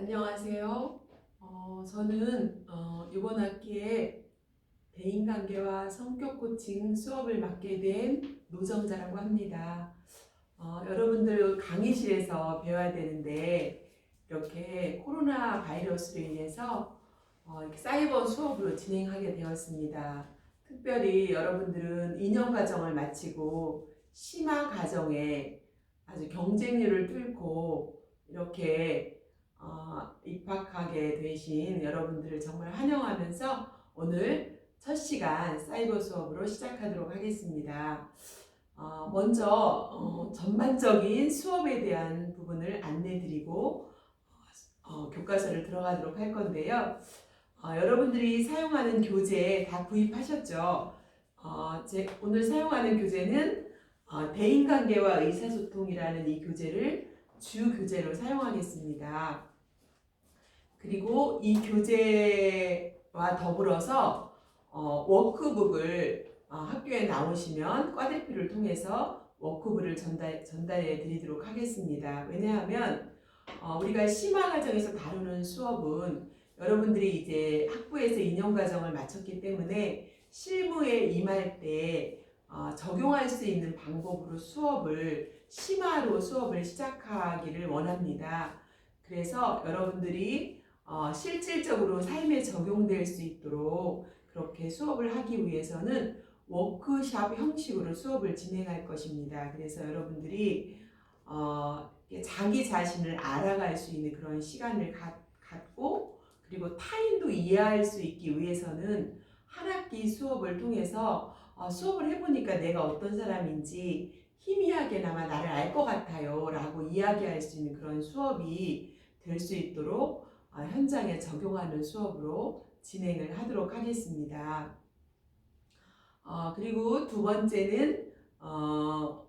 안녕하세요. 어, 저는 어, 이번 학기에 대인관계와 성격 코칭 수업을 맡게 된 노정자라고 합니다. 어, 여러분들 강의실에서 배워야 되는데 이렇게 코로나 바이러스로 인해서 어, 이렇게 사이버 수업으로 진행하게 되었습니다. 특별히 여러분들은 2년 과정을 마치고 심화 과정에 아주 경쟁률을 뚫고 이렇게 어, 입학하게 되신 여러분들을 정말 환영하면서 오늘 첫 시간 사이버 수업으로 시작하도록 하겠습니다. 어, 먼저 어, 전반적인 수업에 대한 부분을 안내드리고 어, 교과서를 들어가도록 할 건데요. 어, 여러분들이 사용하는 교재 다 구입하셨죠? 어, 제, 오늘 사용하는 교재는 어, 대인관계와 의사소통이라는 이 교재를 주 교재로 사용하겠습니다. 그리고 이 교재와 더불어서 어, 워크북을 어, 학교에 나오시면 과대표를 통해서 워크북을 전달, 전달해 드리도록 하겠습니다. 왜냐하면 어, 우리가 심화 과정에서 다루는 수업은 여러분들이 이제 학부에서 2년 과정을 마쳤기 때문에 실무에 임할 때 어, 적용할 수 있는 방법으로 수업을 심화로 수업을 시작하기를 원합니다. 그래서 여러분들이 어, 실질적으로 삶에 적용될 수 있도록 그렇게 수업을 하기 위해서는 워크샵 형식으로 수업을 진행할 것입니다. 그래서 여러분들이 어, 자기 자신을 알아갈 수 있는 그런 시간을 갖, 갖고 그리고 타인도 이해할 수 있기 위해서는 한 학기 수업을 통해서 어, 수업을 해보니까 내가 어떤 사람인지 희미하게나마 나를 알 것 같아요 라고 이야기할 수 있는 그런 수업이 될 수 있도록 어, 현장에 적용하는 수업으로 진행을 하도록 하겠습니다. 어, 그리고 두 번째는 어,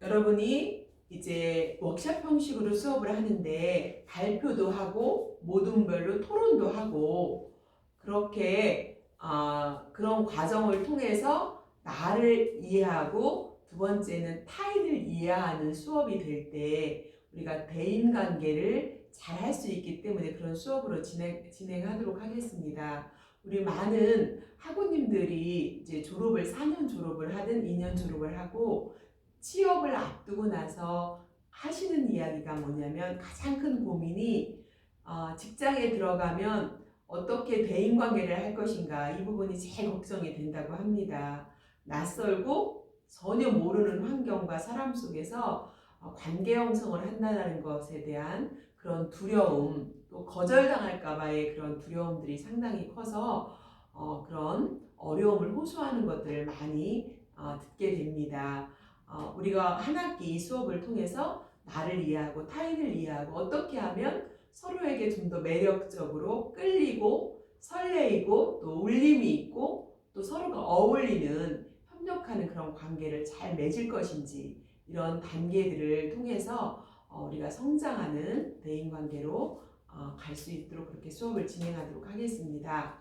여러분이 이제 워크샵 형식으로 수업을 하는데 발표도 하고 모둠별로 토론도 하고 그렇게 어, 그런 과정을 통해서 나를 이해하고 두 번째는 타인을 이해하는 수업이 될 때 우리가 대인 관계를 잘 할 수 있기 때문에 그런 수업으로 진행, 진행하도록 하겠습니다. 우리 많은 학우님들이 이제 졸업을 4년 졸업을 하든 2년 졸업을 하고 취업을 앞두고 나서 하시는 이야기가 뭐냐면 가장 큰 고민이 어, 직장에 들어가면 어떻게 대인 관계를 할 것인가 이 부분이 제일 걱정이 된다고 합니다. 낯설고 전혀 모르는 환경과 사람 속에서 어, 관계 형성을 한다는 것에 대한 그런 두려움 또 거절당할까봐의 그런 두려움들이 상당히 커서 어, 그런 어려움을 호소하는 것들을 많이 어, 듣게 됩니다. 어, 우리가 한 학기 수업을 통해서 나를 이해하고 타인을 이해하고 어떻게 하면 서로에게 좀 더 매력적으로 끌리고 설레이고 또 울림이 있고 또 서로가 어울리는 협력하는 그런 관계를 잘 맺을 것인지 이런 단계들을 통해서 어, 우리가 성장하는 대인 관계로 어, 갈수 있도록 그렇게 수업을 진행하도록 하겠습니다.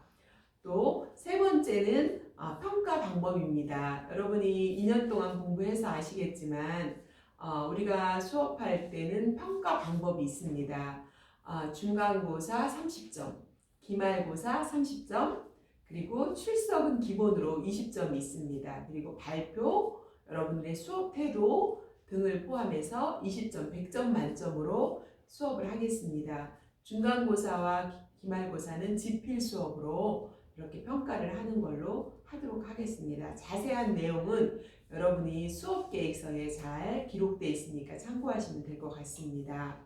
또 세 번째는 어, 평가 방법입니다. 여러분이 2년 동안 공부해서 아시겠지만 어, 우리가 수업할 때는 평가 방법이 있습니다. 어, 중간고사 30점, 기말고사 30점, 그리고 출석은 기본으로 20점이 있습니다. 그리고 발표, 여러분들의 수업 태도 등을 포함해서 20점, 100점 만점으로 수업을 하겠습니다. 중간고사와 기말고사는 지필 수업으로 이렇게 평가를 하는 걸로 하도록 하겠습니다. 자세한 내용은 여러분이 수업 계획서에 잘 기록되어 있으니까 참고하시면 될 것 같습니다.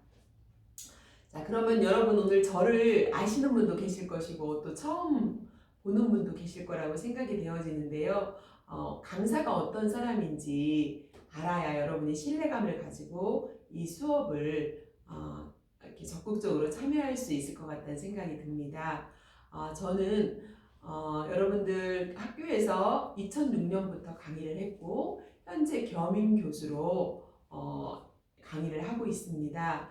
자, 그러면 여러분 오늘 저를 아시는 분도 계실 것이고 또 처음 보는 분도 계실 거라고 생각이 되어지는데요. 어, 강사가 어떤 사람인지 알아야 여러분이 신뢰감을 가지고 이 수업을 어, 이렇게 적극적으로 참여할 수 있을 것 같다는 생각이 듭니다. 어, 저는 어, 여러분들 학교에서 2006년부터 강의를 했고 현재 겸임 교수로 어, 강의를 하고 있습니다.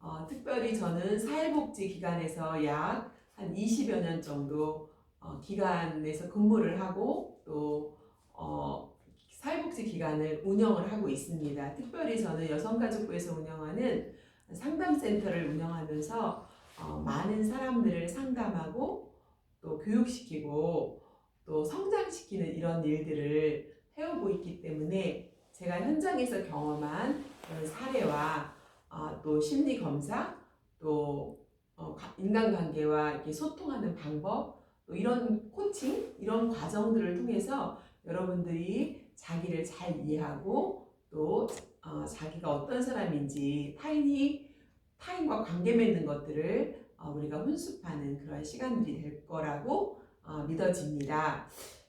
어, 특별히 저는 사회복지 기관에서 약 한 20여 년 정도 어, 기관에서 근무를 하고 또 어, 사회복지 기관을 운영을 하고 있습니다. 특별히 저는 여성가족부에서 운영하는 상담센터를 운영하면서 어, 많은 사람들을 상담하고 또 교육시키고 또 성장시키는 이런 일들을 해오고 있기 때문에 제가 현장에서 경험한 사례와 어, 또 심리 검사 또 어, 가- 인간관계와 이렇게 소통하는 방법 또 이런 코칭 이런 과정들을 통해서 여러분들이 자기를 잘 이해하고 또 어, 자기가 어떤 사람인지 타인이 타인과 관계 맺는 것들을 어, 우리가 훈습하는 그런 시간들이 될 거라고 어, 믿어집니다.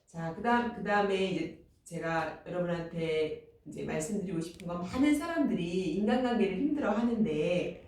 자, 그다음 그다음에 이제 제가 여러분한테 이제 말씀드리고 싶은 건 많은 사람들이 인간관계를 힘들어 하는데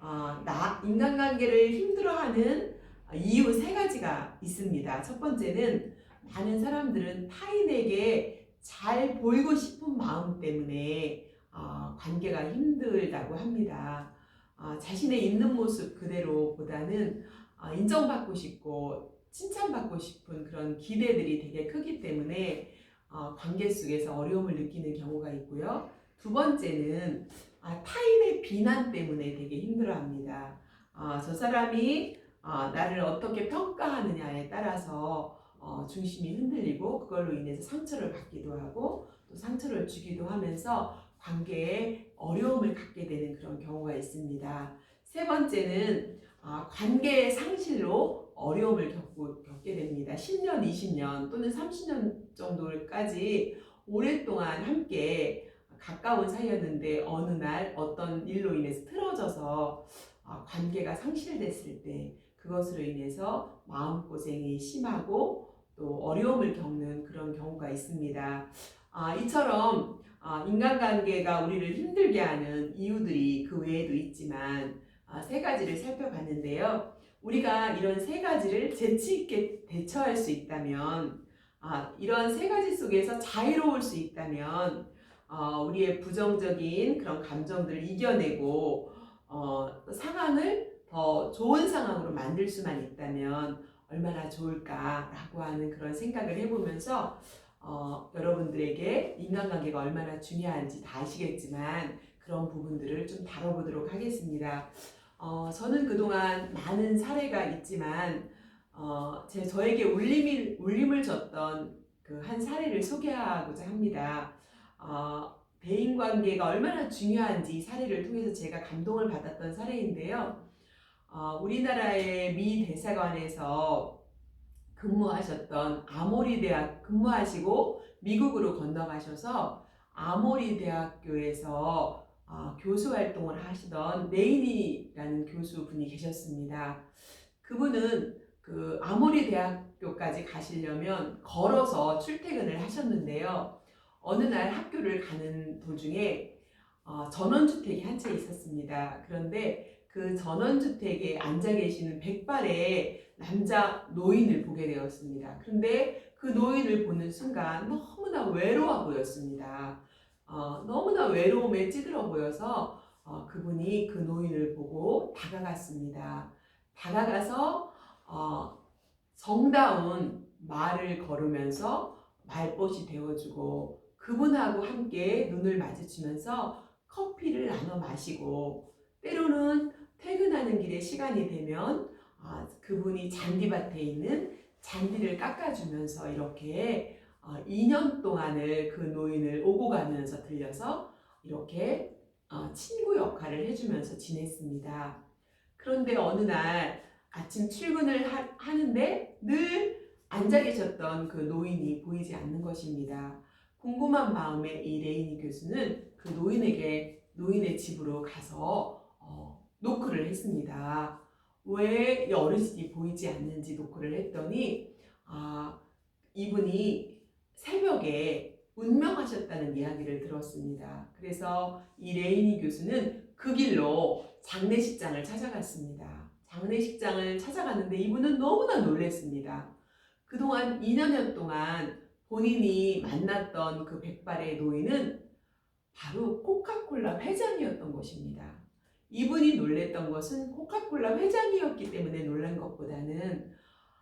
어, 나 인간관계를 힘들어 하는 이유 세 가지가 있습니다. 첫 번째는 많은 사람들은 타인에게 잘 보이고 싶은 마음 때문에 어, 관계가 힘들다고 합니다. 어, 자신의 있는 모습 그대로보다는 어, 인정받고 싶고 칭찬받고 싶은 그런 기대들이 되게 크기 때문에 어, 관계 속에서 어려움을 느끼는 경우가 있고요. 두 번째는 아, 타인의 비난 때문에 되게 힘들어합니다. 아, 저 사람이 아, 나를 어떻게 평가하느냐에 따라서 어, 중심이 흔들리고 그걸로 인해서 상처를 받기도 하고 또 상처를 주기도 하면서 관계에 어려움을 갖게 되는 그런 경우가 있습니다. 세 번째는 아, 관계의 상실로 어려움을 겪고, 겪게 됩니다. 10년, 20년 또는 30년 정도까지 오랫동안 함께 가까운 사이였는데 어느 날 어떤 일로 인해서 틀어져서 아, 관계가 상실됐을 때 그것으로 인해서 마음고생이 심하고 또 어려움을 겪는 그런 경우가 있습니다. 아, 이처럼 아, 인간관계가 우리를 힘들게 하는 이유들이 그 외에도 있지만 아, 세 가지를 살펴봤는데요. 우리가 이런 세 가지를 재치 있게 대처할 수 있다면 아, 이런 세 가지 속에서 자유로울 수 있다면 어, 우리의 부정적인 그런 감정들을 이겨내고 어, 상황을 더 좋은 상황으로 만들 수만 있다면 얼마나 좋을까라고 하는 그런 생각을 해보면서 어, 여러분들에게 인간관계가 얼마나 중요한지 다 아시겠지만 그런 부분들을 좀 다뤄보도록 하겠습니다. 어, 저는 그동안 많은 사례가 있지만 어, 제 저에게 울림을 울림을 줬던 그 한 사례를 소개하고자 합니다. 어, 대인 관계가 얼마나 중요한지 이 사례를 통해서 제가 감동을 받았던 사례인데요. 어, 우리나라의 미 대사관에서 근무하셨던 아모리 대학 근무하시고 미국으로 건너가셔서 아모리 대학교에서 어, 교수 활동을 하시던 레이니라는 교수분이 계셨습니다. 그분은 그 아모리 대학교까지 가시려면 걸어서 출퇴근을 하셨는데요. 어느 날 학교를 가는 도중에 어, 전원주택이 한 채 있었습니다. 그런데 그 전원주택에 앉아 계시는 백발의 남자 노인을 보게 되었습니다. 그런데 그 노인을 보는 순간 너무나 외로워 보였습니다. 어, 너무나 외로움에 찌들어 보여서 어, 그분이 그 노인을 보고 다가갔습니다. 다가가서 어, 정다운 말을 걸으면서 말벗이 되어주고 그분하고 함께 눈을 마주치면서 커피를 나눠 마시고 때로는 퇴근하는 길에 시간이 되면 아, 그분이 잔디밭에 있는 잔디를 깎아주면서 이렇게 어, 2년 동안을 그 노인을 오고 가면서 들려서 이렇게 어, 친구 역할을 해주면서 지냈습니다. 그런데 어느 날 아침 출근을 하, 하는데 늘 앉아 계셨던 그 노인이 보이지 않는 것입니다. 궁금한 마음에 이 레이니 교수는 그 노인에게 노인의 집으로 가서 어, 노크를 했습니다. 왜 이 어르신이 보이지 않는지 노크를 했더니 아, 이분이 새벽에 운명하셨다는 이야기를 들었습니다. 그래서 이 레이니 교수는 그 길로 장례식장을 찾아갔습니다. 장례식장을 찾아갔는데 이분은 너무나 놀랐습니다. 그동안 2년여 동안 본인이 만났던 그 백발의 노인은 바로 코카콜라 회장이었던 것입니다. 이분이 놀랬던 것은 코카콜라 회장이었기 때문에 놀란 것보다는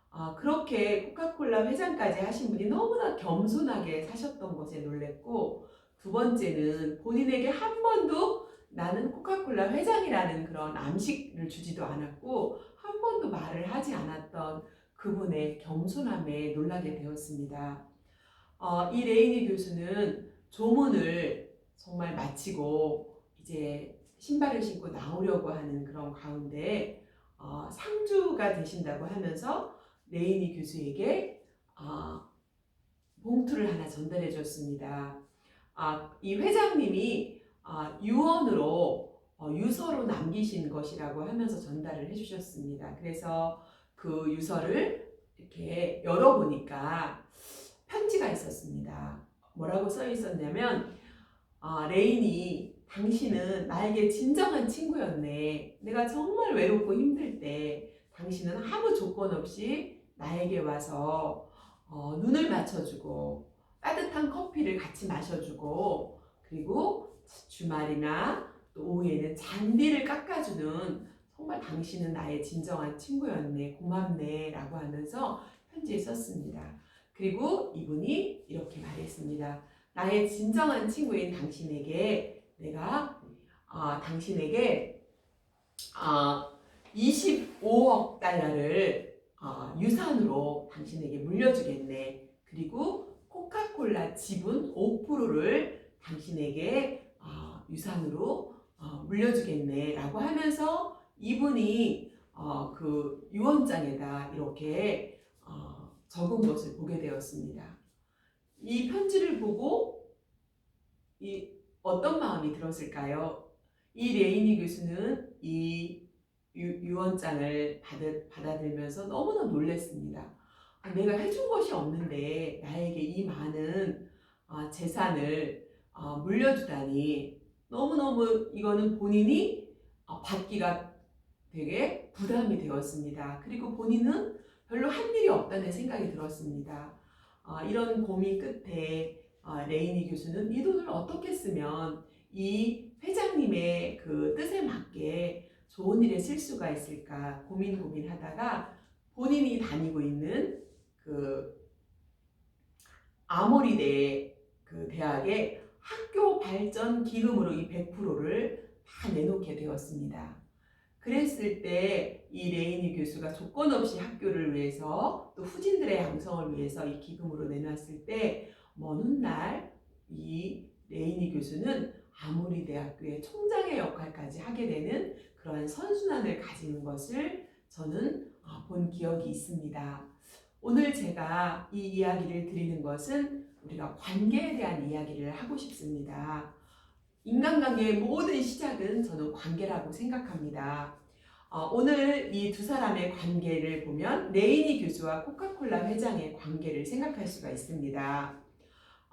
아, 그렇게 코카콜라 회장까지 하신 분이 너무나 겸손하게 사셨던 것에 놀랬고 두 번째는 본인에게 한 번도 나는 코카콜라 회장이라는 그런 암식을 주지도 않았고 한 번도 말을 하지 않았던 그분의 겸손함에 놀라게 되었습니다. 어, 이 레이니 교수는 조문을 정말 마치고 이제 신발을 신고 나오려고 하는 그런 가운데 어, 상주가 되신다고 하면서 레이니 교수에게 어, 봉투를 하나 전달해 줬습니다. 아, 이 회장님이 아, 유언으로 어, 유서로 남기신 것이라고 하면서 전달을 해주셨습니다. 그래서 그 유서를 이렇게 열어보니까 편지가 있었습니다. 뭐라고 써 있었냐면 아, 레인이 당신은 나에게 진정한 친구였네. 내가 정말 외롭고 힘들 때 당신은 아무 조건 없이 나에게 와서 어, 눈을 맞춰주고 따뜻한 커피를 같이 마셔주고 그리고 주말이나 또 오후에는 잔디를 깎아주는 정말 당신은 나의 진정한 친구였네 고맙네 라고 하면서 편지에 썼습니다. 그리고 이분이 이렇게 말했습니다. 나의 진정한 친구인 당신에게 내가 어, 당신에게 어, 25억 달러를 어, 유산으로 당신에게 물려주겠네. 그리고 코카콜라 지분 5%를 당신에게 어, 유산으로 어, 물려주겠네 라고 하면서 이분이 어, 그 유언장에다 이렇게 어, 적은 것을 보게 되었습니다. 이 편지를 보고 이 어떤 마음이 들었을까요? 이 레이니 교수는 이 유, 언장을 받아들면서 너무나 놀랐습니다. 아, 내가 해준 것이 없는데 나에게 이 많은 아, 재산을 아, 물려주다니 너무너무 이거는 본인이 아, 받기가 되게 부담이 되었습니다. 그리고 본인은 별로 한 일이 없다는 생각이 들었습니다. 아, 이런 고민 끝에 아, 레이니 교수는 이 돈을 어떻게 쓰면 이 회장님의 그 뜻에 맞게 좋은 일에 쓸 수가 있을까 고민 고민하다가 본인이 다니고 있는 그 아모리대 그 대학의 학교 발전 기금으로 이 100%를 다 내놓게 되었습니다. 그랬을 때 이 레이니 교수가 조건 없이 학교를 위해서 또 후진들의 양성을 위해서 이 기금으로 내놨을 때 먼 훗날 이 레이니 교수는 아모리 대학교의 총장의 역할까지 하게 되는 그러한 선순환을 가지는 것을 저는 어, 본 기억이 있습니다. 오늘 제가 이 이야기를 드리는 것은 우리가 관계에 대한 이야기를 하고 싶습니다. 인간관계의 모든 시작은 저는 관계라고 생각합니다. 어, 오늘 이 두 사람의 관계를 보면 레이니 교수와 코카콜라 회장의 관계를 생각할 수가 있습니다.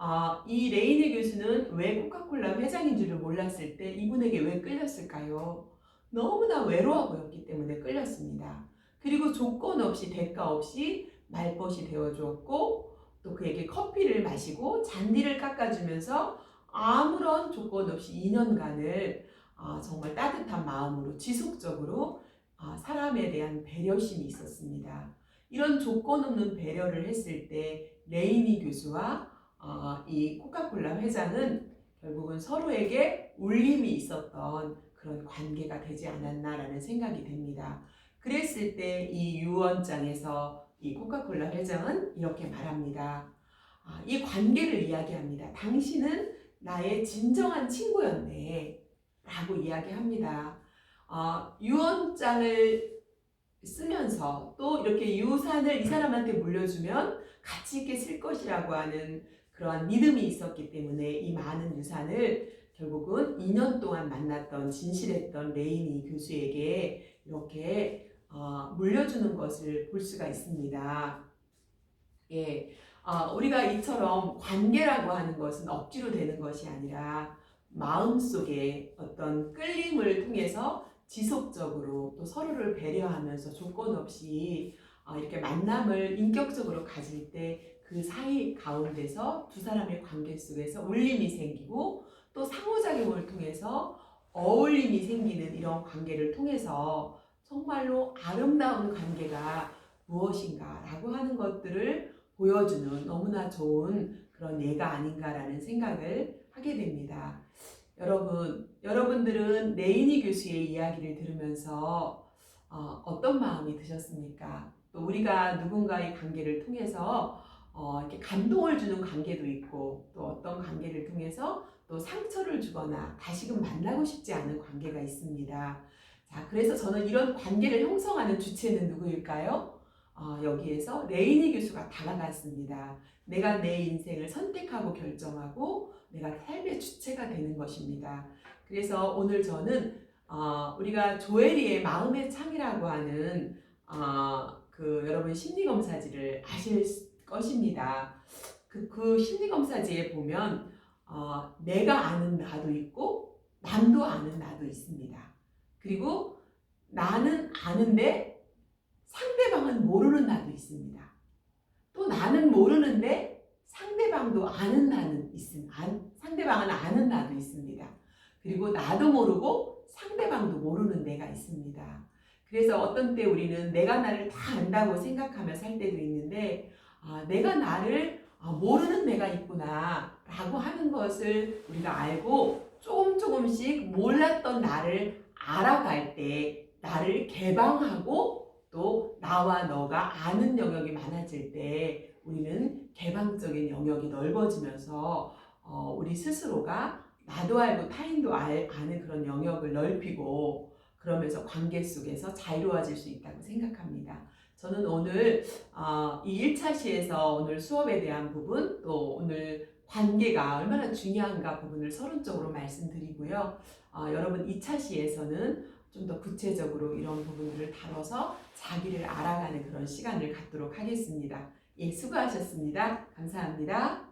어, 이 레이니 교수는 왜 코카콜라 회장인 줄을 몰랐을 때 이분에게 왜 끌렸을까요? 너무나 외로워 보였기 때문에 끌렸습니다. 그리고 조건 없이 대가 없이 말벗이 되어 주었고 또 그에게 커피를 마시고 잔디를 깎아주면서 아무런 조건 없이 2년간을 아, 정말 따뜻한 마음으로 지속적으로 아, 사람에 대한 배려심이 있었습니다. 이런 조건 없는 배려를 했을 때 레이니 교수와 아, 이 코카콜라 회장은 결국은 서로에게 울림이 있었던 그런 관계가 되지 않았나라는 생각이 됩니다. 그랬을 때 이 유언장에서 이 코카콜라 회장은 이렇게 말합니다. 아, 이 관계를 이야기합니다. 당신은 나의 진정한 친구였네. 라고 이야기합니다. 어, 유언장을 쓰면서 또 이렇게 유산을 이 사람한테 물려주면 가치 있게 쓸 것이라고 하는 그러한 믿음이 있었기 때문에 이 많은 유산을 결국은 2년 동안 만났던 진실했던 레이니 교수에게 이렇게 어, 물려주는 것을 볼 수가 있습니다. 예, 어, 우리가 이처럼 관계라고 하는 것은 억지로 되는 것이 아니라 마음 속에 어떤 끌림을 통해서 지속적으로 또 서로를 배려하면서 조건 없이 어, 이렇게 만남을 인격적으로 가질 때 그 사이 가운데서 두 사람의 관계 속에서 울림이 생기고 또 상호작용을 통해서 어울림이 생기는 이런 관계를 통해서 정말로 아름다운 관계가 무엇인가라고 하는 것들을 보여주는 너무나 좋은 그런 예가 아닌가라는 생각을 하게 됩니다. 여러분, 여러분 여러분들은 레이니 교수의 이야기를 들으면서 어, 어떤 마음이 드셨습니까? 또 우리가 누군가의 관계를 통해서 어, 이렇게 감동을 주는 관계도 있고 또 어떤 관계를 통해서 또 상처를 주거나 다시금 만나고 싶지 않은 관계가 있습니다. 자, 그래서 저는 이런 관계를 형성하는 주체는 누구일까요? 어, 여기에서 레이니 교수가 다가갔습니다. 내가 내 인생을 선택하고 결정하고 내가 삶의 주체가 되는 것입니다. 그래서 오늘 저는 어, 우리가 조에리의 마음의 창이라고 하는 어, 그 여러분 심리 검사지를 아실 것입니다. 그, 그 심리 검사지에 보면 어, 내가 아는 나도 있고 남도 아는 나도 있습니다. 그리고 나는 아는데 상대방은 모르는 나도 있습니다. 또 나는 모르는데 상대방도 아는 나는 있음, 안, 상대방은 아는 나도 있습니다. 그리고 나도 모르고 상대방도 모르는 내가 있습니다. 그래서 어떤 때 우리는 내가 나를 다 안다고 생각하며 살 때도 있는데, 아, 내가 나를 아, 모르는 내가 있구나 라고 하는 것을 우리가 알고 조금 조금씩 몰랐던 나를 알아갈 때 나를 개방하고 또 나와 너가 아는 영역이 많아질 때 우리는 개방적인 영역이 넓어지면서 어, 우리 스스로가 나도 알고 타인도 알, 아는 그런 영역을 넓히고 그러면서 관계 속에서 자유로워질 수 있다고 생각합니다. 저는 오늘 어, 이 1차 시에서 오늘 수업에 대한 부분 또 오늘 관계가 얼마나 중요한가 부분을 서론적으로 말씀드리고요. 어, 여러분 2차 시에서는 좀 더 구체적으로 이런 부분들을 다뤄서 자기를 알아가는 그런 시간을 갖도록 하겠습니다. 예, 수고하셨습니다. 감사합니다.